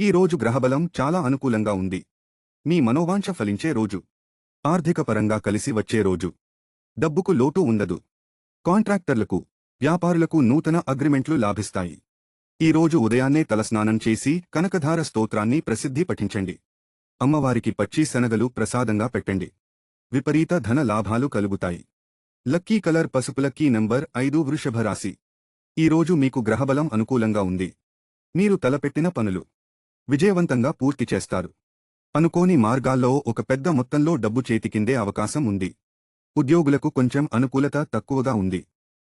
ఈ రోజు గ్రహబలం చాలా అనుకూలంగా ఉంది. మీ మనోవాంఛ ఫలించే రోజు. ఆర్థికపరంగా కలిసి వచ్చే రోజు. డబ్బుకు లోటు ఉండదు. కాంట్రాక్టర్లకు వ్యాపారులకు నూతన అగ్రిమెంట్లు లాభిస్తాయి. ఈ రోజు ఉదయాన్నే తలస్నానం చేసి కనకధార స్తోత్రాన్ని ప్రసిద్ధి పఠించండి. అమ్మవారికి పచ్చి శనగలు ప్రసాదంగా పెట్టండి. విపరీత ధన లాభాలు కలుగుతాయి. లక్కీ కలర్ పసుపు లక్కీ నంబర్ ఐదు వృషభ రాశి. ఈ రోజు మీకు గ్రహబలం అనుకూలంగా ఉంది. మీరు తలపెట్టిన పనులు. విజయవంతంగా పూర్తి చేస్తారు. అనుకోని మార్గాల్లో ఒక పెద్ద మొత్తంలో డబ్బు చేతికిందే అవకాశం ఉంది. ఉద్యోగులకు కొంచెం అనుకూలత తక్కువగా ఉంది.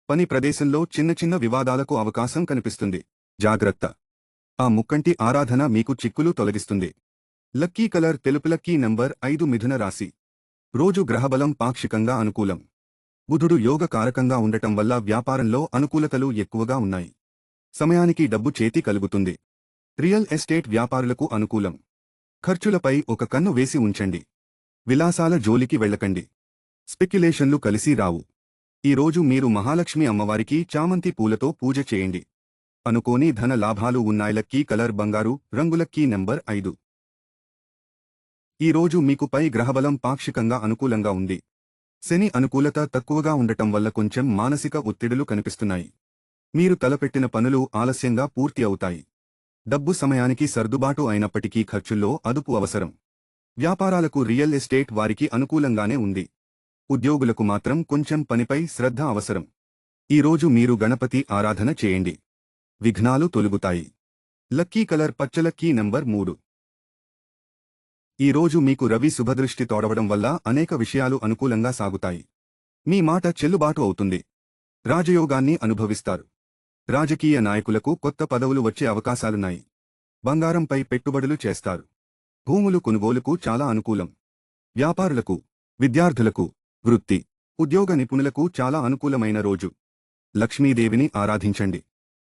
పని ప్రదేశంలో చిన్న చిన్న వివాదాలకు అవకాశం కనిపిస్తుంది. జాగ్రత్త. ఆ ముక్కంటి ఆరాధన మీకు చిక్కులు తొలగిస్తుంది. లక్కీ కలర్ తెలుపు లక్కీ నంబర్ ఐదు మిథున రాశి. రోజు గ్రహబలం పాక్షికంగా అనుకూలం. బుధుడు యోగ కారకంగా ఉండటం వల్ల వ్యాపారంలో అనుకూలతలు ఎక్కువగా ఉన్నాయి. సమయానికి డబ్బు చేతి కలుగుతుంది. రియల్ ఎస్టేట్ వ్యాపారులకు అనుకూలం. ఖర్చులపై ఒక కన్ను వేసి ఉంచండి. విలాసాల జోలికి వెళ్ళకండి. స్పెక్యులేషన్లు కలిసి రావు. ఈరోజు మీరు మహాలక్ష్మి అమ్మవారికి చామంతి పూలతో పూజ చేయండి. అనుకోని ధన లాభాలు ఉన్నాయిలక్కీ కలర్ బంగారు రంగులక్కీ నంబర్ ఐదు. ఈరోజు మీకు పై గ్రహబలం పాక్షికంగా అనుకూలంగా ఉంది. శని అనుకూలత తక్కువగా ఉండటం వల్ల కొంచెం మానసిక ఒత్తిడులు కనిపిస్తున్నాయి. మీరు తలపెట్టిన పనులు ఆలస్యంగా పూర్తి అవుతాయి. డబ్బు సమయానికి సర్దుబాటు అయినప్పటికీ ఖర్చుల్లో అదుపు అవసరం. వ్యాపారాలకు రియల్ ఎస్టేట్ వారికి అనుకూలంగానే ఉంది. ఉద్యోగులకు మాత్రం కొంచెం పనిపై శ్రద్ధ అవసరం. ఈరోజు మీరు గణపతి ఆరాధన చేయండి. విఘ్నాలు తొలుగుతాయి. లక్కీ కలర్ పచ్చలక్కీ నంబర్ మూడు. ఈరోజు మీకు రవి శుభదృష్టి తోడవడం వల్ల అనేక విషయాలు అనుకూలంగా సాగుతాయి. మీ మాట చెల్లుబాటు అవుతుంది. రాజయోగాన్ని అనుభవిస్తారు. రాజకీయ నాయకులకు కొత్త పదవులు వచ్చే అవకాశాలున్నాయి. బంగారంపై పెట్టుబడులు చేస్తారు. భూములు కొనుగోలుకు చాలా అనుకూలం. వ్యాపారులకు విద్యార్థులకు వృత్తి ఉద్యోగ నిపుణులకు చాలా అనుకూలమైన రోజు. లక్ష్మీదేవిని ఆరాధించండి.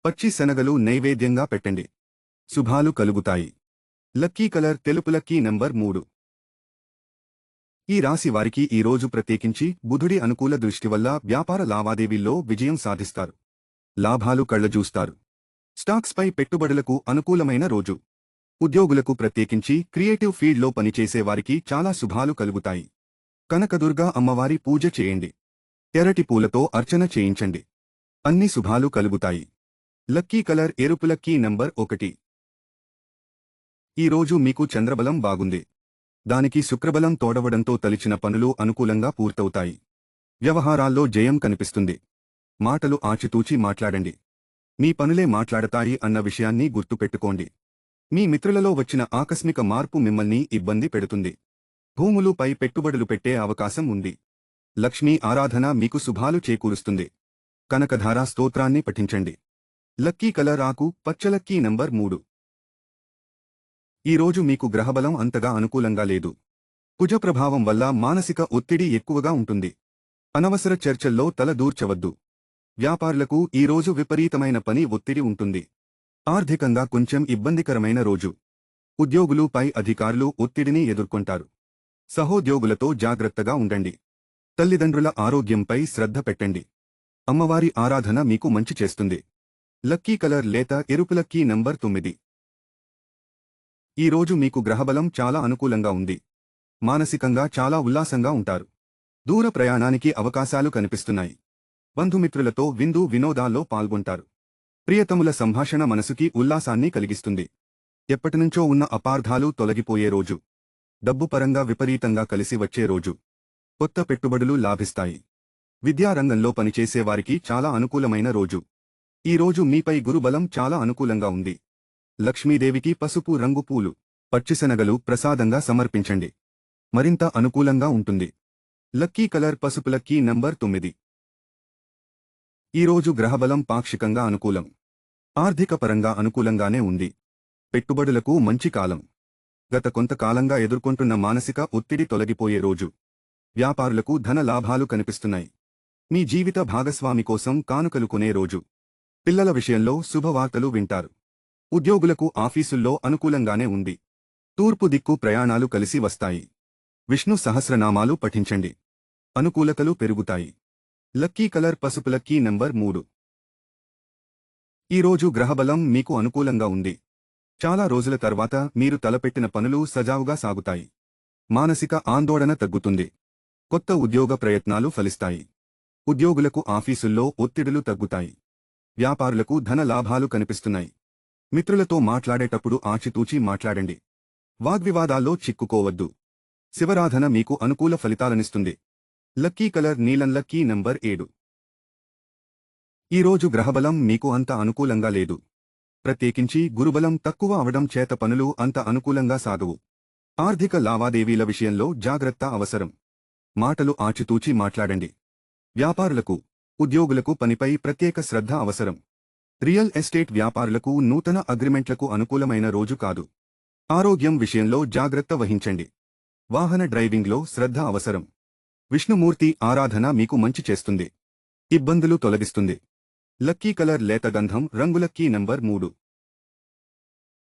పచ్చి శనగలు నైవేద్యంగా పెట్టండి. శుభాలు కలుగుతాయి. లక్కీ కలర్ తెలుపు లక్కీ నంబర్ మూడు. ఈ రాశి వారికి ఈ రోజు ప్రత్యేకించి బుధుడి అనుకూల దృష్టి వల్ల వ్యాపార లావాదేవీల్లో విజయం సాధిస్తారు. లాభాలు కళ్ళజూస్తారు స్టాక్స్పై పెట్టుబడులకు అనుకూలమైన రోజు. ఉద్యోగులకు ప్రత్యేకించి క్రియేటివ్ ఫీల్డ్లో పనిచేసే వారికి చాలా శుభాలు కలుగుతాయి. కనకదుర్గా అమ్మవారి పూజ చేయండి. ఎరటి పూలతో అర్చన చేయించండి. అన్ని శుభాలు కలుగుతాయి. లక్కీ కలర్ ఎరుపు లక్కీ నంబర్ ఒకటి. ఈరోజు మీకు చంద్రబలం బాగుంది. దానికి శుక్రబలం తోడవడంతో తలిచిన పనులు అనుకూలంగా పూర్తవుతాయి. వ్యవహారాల్లో జయం కనిపిస్తుంది. మాటలు ఆచితూచి మాట్లాడండి. మీ పనులే మాట్లాడతాయి అన్న విషయాన్ని గుర్తుపెట్టుకోండి. మీ మిత్రులలో వచ్చిన ఆకస్మిక మార్పు మిమ్మల్ని ఇబ్బంది పెడుతుంది. భూములు పై పెట్టుబడులు పెట్టే అవకాశం ఉంది. లక్ష్మీ ఆరాధన మీకు శుభాలు చేకూరుస్తుంది. కనకధారా స్తోత్రాన్ని పఠించండి. లక్కీ కలరాకు పచ్చలక్కీ నంబర్ మూడు. ఈరోజు మీకు గ్రహబలం అంతగా అనుకూలంగా లేదు. కుజ ప్రభావం వల్ల మానసిక ఒత్తిడి ఎక్కువగా ఉంటుంది. అనవసర చర్చల్లో తల దూర్చవద్దు. వ్యాపారులకు ఈరోజు విపరీతమైన పని ఒత్తిడి ఉంటుంది. ఆర్థికంగా కొంచెం ఇబ్బందికరమైన రోజు. ఉద్యోగులు పై అధికారులు ఒత్తిడిని ఎదుర్కొంటారు. సహోద్యోగులతో జాగ్రత్తగా ఉండండి. తల్లిదండ్రుల ఆరోగ్యంపై శ్రద్ధ పెట్టండి. అమ్మవారి ఆరాధన మీకు మంచి చేస్తుంది. లక్కీ కలర్ లేత ఎరుపు లక్కీ నంబర్ తొమ్మిది. ఈరోజు మీకు గ్రహబలం చాలా అనుకూలంగా ఉంది. మానసికంగా చాలా ఉల్లాసంగా ఉంటారు. దూర ప్రయాణానికి అవకాశాలు కనిపిస్తున్నాయి. బంధుమిత్రులతో విందు వినోదాల్లో పాల్గొంటారు. ప్రియతముల సంభాషణ మనసుకి ఉల్లాసాన్ని కలిగిస్తుంది. ఎప్పటినుంచో ఉన్న అపార్థాలు తొలగిపోయే రోజు. డబ్బు పరంగా విపరీతంగా కలిసి వచ్చే రోజు. కొత్త పెట్టుబడులు లాభిస్తాయి. విద్యారంగంలో పనిచేసేవారికి చాలా అనుకూలమైన రోజు. ఈ రోజు మీపై గురుబలం చాలా అనుకూలంగా ఉంది. లక్ష్మీదేవికి పసుపు రంగు పూలు పచ్చిశనగలు ప్రసాదంగా సమర్పించండి. మరింత అనుకూలంగా ఉంటుంది. లక్కీ కలర్ పసుపు లక్కీ నంబర్ తొమ్మిది. ఈరోజు గ్రహబలం పాక్షికంగా అనుకూలం. ఆర్థిక పరంగా అనుకూలంగానే ఉంది. పెట్టుబడులకు మంచి కాలం. గత కొంతకాలంగా ఎదుర్కొంటున్న మానసిక ఒత్తిడి తొలగిపోయే రోజు. వ్యాపారులకు ధన లాభాలు కనిపిస్తున్నాయి. మీ జీవిత భాగస్వామి కోసం కానుకలు కొనే రోజు. పిల్లల విషయంలో శుభవార్తలు వింటారు. ఉద్యోగులకు ఆఫీసుల్లో అనుకూలంగానే ఉంది. తూర్పు దిక్కు ప్రయాణాలు కలిసి వస్తాయి. విష్ణు సహస్రనామాలు పఠించండి. అనుకూలతలు పెరుగుతాయి. లక్కీ కలర్ పసుపు లక్కీ నంబర్ మూడు. ఈరోజు గ్రహబలం మీకు అనుకూలంగా ఉంది. చాలా రోజుల తర్వాత మీరు తలపెట్టిన పనులు సజావుగా సాగుతాయి. మానసిక ఆందోళన తగ్గుతుంది. కొత్త ఉద్యోగ ప్రయత్నాలు ఫలిస్తాయి. ఉద్యోగులకు ఆఫీసుల్లో ఒత్తిడులు తగ్గుతాయి. వ్యాపారులకు ధన లాభాలు కనిపిస్తున్నాయి. మిత్రులతో మాట్లాడేటప్పుడు ఆచితూచి మాట్లాడండి. వాగ్వివాదాల్లో చిక్కుకోవద్దు. శివరాధన మీకు అనుకూల ఫలితాలనిస్తుంది. లక్కీ కలర్ నీలం లక్కీ నంబర్ ఏడు. ఈరోజు గ్రహబలం మీకు అంత అనుకూలంగా లేదు. ప్రత్యేకించి గురుబలం తక్కువ అవడం చేత పనులు అంత అనుకూలంగా సాగవు. ఆర్థిక లావాదేవీల విషయంలో జాగ్రత్త అవసరం. మాటలు ఆచితూచి మాట్లాడండి. వ్యాపారులకు ఉద్యోగులకు పనిపై ప్రత్యేక శ్రద్ధ అవసరం. రియల్ ఎస్టేట్ వ్యాపారులకు నూతన అగ్రిమెంట్లకు అనుకూలమైన రోజు కాదు. ఆరోగ్యం విషయంలో జాగ్రత్త వహించండి. వాహన డ్రైవింగ్లో శ్రద్ధ అవసరం. విష్ణుమూర్తి ఆరాధన మీకు మంచి చేస్తుంది. ఇబ్బందులు తొలగిస్తుంది. లక్కీ కలర్ లేత గంధం రంగులక్కీ నంబర్ మూడు.